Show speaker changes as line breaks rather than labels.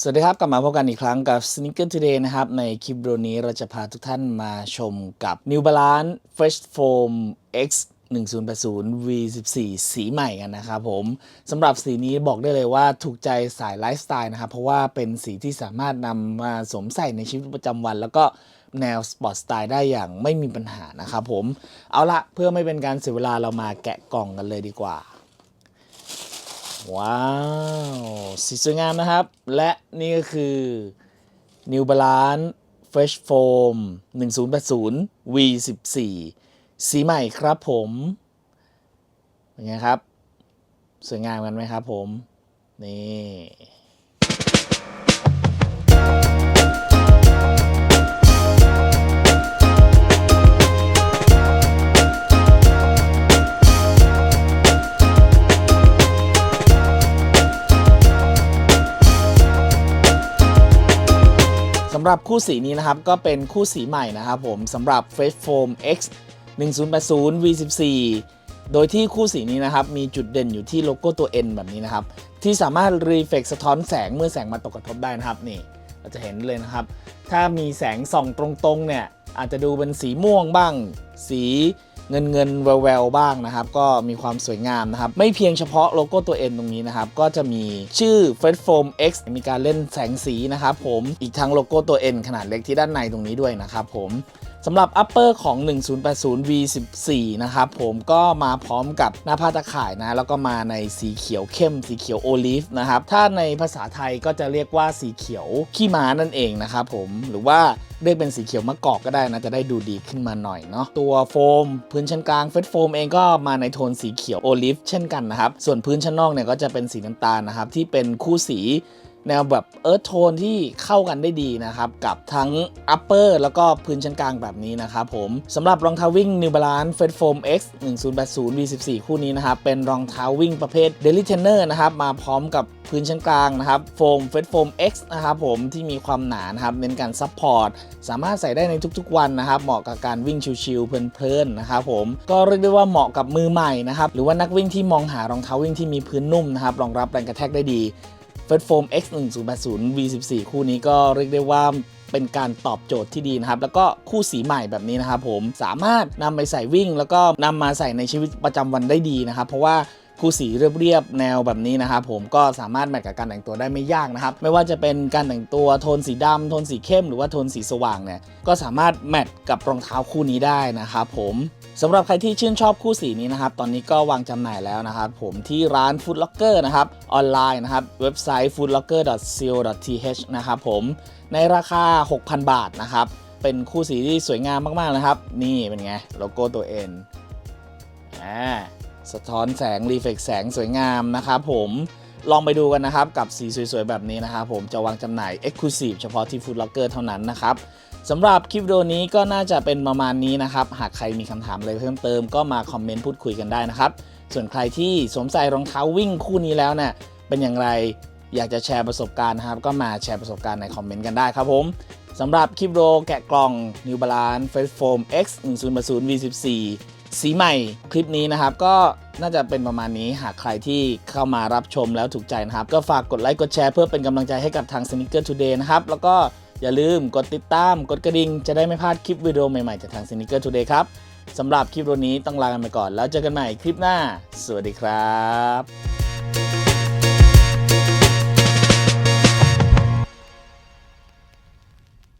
สวัสดีครับ กลับมาพบกันอีกครั้งกับ Sneaker Today นะครับ ในคลิปวิดีโอนี้เราจะพาทุกท่านมาชมกับ New Balance Fresh Foam X 1080 V14 สีใหม่กันนะครับผมสำหรับสีนี้บอกได้เลยว่าถูกใจสายไลฟ์สไตล์นะครับ เพราะว่าเป็นสีที่สามารถนำมาสวมใส่ในชีวิตประจำวัน แล้วก็แนวสปอร์ตสไตล์ได้อย่างไม่มีปัญหานะครับผม เอาละเพื่อไม่เป็นการเสียเวลาเรามาแกะกล่องกันเลยดีกว่า ว้าว สีสวยงามนะครับ และนี่ก็คือ New Balance Fresh Foam 1080 V14 สีใหม่ครับผมเป็นไงครับ สวยงามกันไหมครับผม นี่ สำหรับคู่สีนี้นะครับ ก็เป็นคู่สีใหม่นะครับผมสำหรับ Fresh Foam X 1080 V14 โดยที่คู่สีนี้นะครับ มีจุดเด่นอยู่ที่โลโก้ตัว N แบบนี้นะครับ ที่สามารถรีเฟกสะท้อนแสงเมื่อแสงมาตกกระทบได้นะครับนี่เราจะเห็นเลยนะครับ ถ้ามีแสงส่องตรงๆเนี่ยอาจจะดูเป็นสีม่วงบ้าง สี เงินเงินแววแววบ้างนะครับ ก็มีความสวยงามนะครับ ไม่เพียงเฉพาะโลโก้ตัว N ตรงนี้นะครับ ก็จะมีชื่อ f r e d Foam X มีการเล่นแสงสีนะครับผมอีกทั้งโลโก้ตัว N ขนาดเล็กที่ด้านในตรงนี้ด้วยนะครับผม สำหรับ upper ของ 1080 V14 นะครับผมก็มาพร้อมกับหน้าผ้าตะข่ายนะ แล้วก็มาในสีเขียวเข้ม สีเขียวโอลิฟนะครับ ถ้าในภาษาไทยก็จะเรียกว่าสีเขียวขี้ม้านั่นเองนะครับผมหรือว่าเรียกเป็นสีเขียวมะกอกก็ได้นะ จะได้ดูดีขึ้นมาหน่อยเนาะตัวโฟม พื้นชั้นกลางเฟสโฟมเองก็มาในโทนสีเขียวโอลิฟเช่นกันนะครับส่วนพื้นชั้นนอกเนี่ยก็จะเป็นสีน้ำตาลนะครับที่เป็นคู่สี แนวแบบเอิร์ธโทนที่เข้ากันได้ดีนะครับ กับทั้ง upper แล้วก็พื้นชั้นกลางแบบนี้นะครับผมสำหรับรองเท้าวิ่ง New Balance Fed Foam X 1080 V14 คู่นี้นะครับ เป็นรองเท้าวิ่งประเภท Daily Trainer นะครับ มาพร้อมกับพื้นชั้นกลางนะครับโฟม Fed Foam X นะครับผมที่มีความหนานะครับเน้นการซัพพอร์ตสามารถใส่ได้ในทุกๆวันนะครับ เหมาะกับการวิ่งชิวๆเพลินๆนะครับผมก็เรียกได้ว่าเหมาะกับมือใหม่นะครับหรือว่านักวิ่งที่มองหารองเท้าวิ่งที่มีพื้นนุ่มนะครับรองรับแรงกระแทกได้ดี f e d Foam X 1080 V14 คู่นี้ก็เรียกได้ว่าเป็นการตอบโจทย์ที่ดีนะครับ แล้วก็คู่สีใหม่แบบนี้นะครับผมสามารถนำไปใส่วิ่ง แล้วก็นำมาใส่ในชีวิตประจำวันได้ดีนะครับ เพราะว่า คู่สีเรียบๆแนวแบบนี้นะครับผมก็สามารถแมทกับการแต่งตัวได้ไม่ยากนะครับไม่ว่าจะเป็นการแต่งตัวโทนสีดำโทนสีเข้มหรือว่าโทนสีสว่างเนี่ยก็สามารถแมทกับรองเท้าคู่นี้ได้นะครับผมสำหรับใครที่ชื่นชอบคู่สีนี้นะครับ ตอนนี้ก็วางจำหน่ายแล้วนะครับ ผมที่ร้าน Food Locker นะครับ ออนไลน์นะครับ เว็บไซต์ foodlocker.co.th นะครับผมในราคา 6,000 บาทนะครับ เป็นคู่สีที่สวยงามมาก ๆ นะครับ นี่เป็นไง โลโก้ตัว N อ่า สะท้อนแสงรีเฟกแสงสวยงามนะครับผมลองไปดูกันนะครับ กับสีสวยๆ แบบนี้นะครับผมจะวางจำหน่าย Exclusive เฉพาะที่ Food Locker เท่านั้นนะครับสำหรับคลิปวิดีโอนี้ก็น่าจะเป็นประมาณนี้นะครับ หากใครมีคำถามอะไรเพิ่มเติมก็มาคอมเมนต์พูดคุยกันได้นะครับ ส่วนใครที่สวมใส่รองเท้าวิ่งคู่นี้แล้วเนี่ยเป็นอย่างไรอยากจะแชร์ประสบการณ์นะครับ ก็มาแชร์ประสบการณ์ในคอมเมนต์กันได้ครับผมสำหรับคลิปวิดีโอแกะกล่อง New Balance Fresh Foam X 1 0 0 V14 สีใหม่คลิปนี้นะครับ ก็น่าจะเป็นประมาณนี้หากใครที่เข้ามารับชมแล้วถูกใจนะครับ ก็ฝากกดไลค์กดแชร์เพื่อเป็นกำลังใจให้กับทาง Sneaker Today นะครับ แล้วก็อย่าลืมกดติดตามกดกระดิ่งจะได้ไม่พลาดคลิปวิดีโอใหม่ ๆ จากทาง Sneaker Today ครับสำหรับคลิปวันนี้ต้องลากันไปก่อน แล้วเจอกันใหม่คลิปหน้า สวัสดีครับ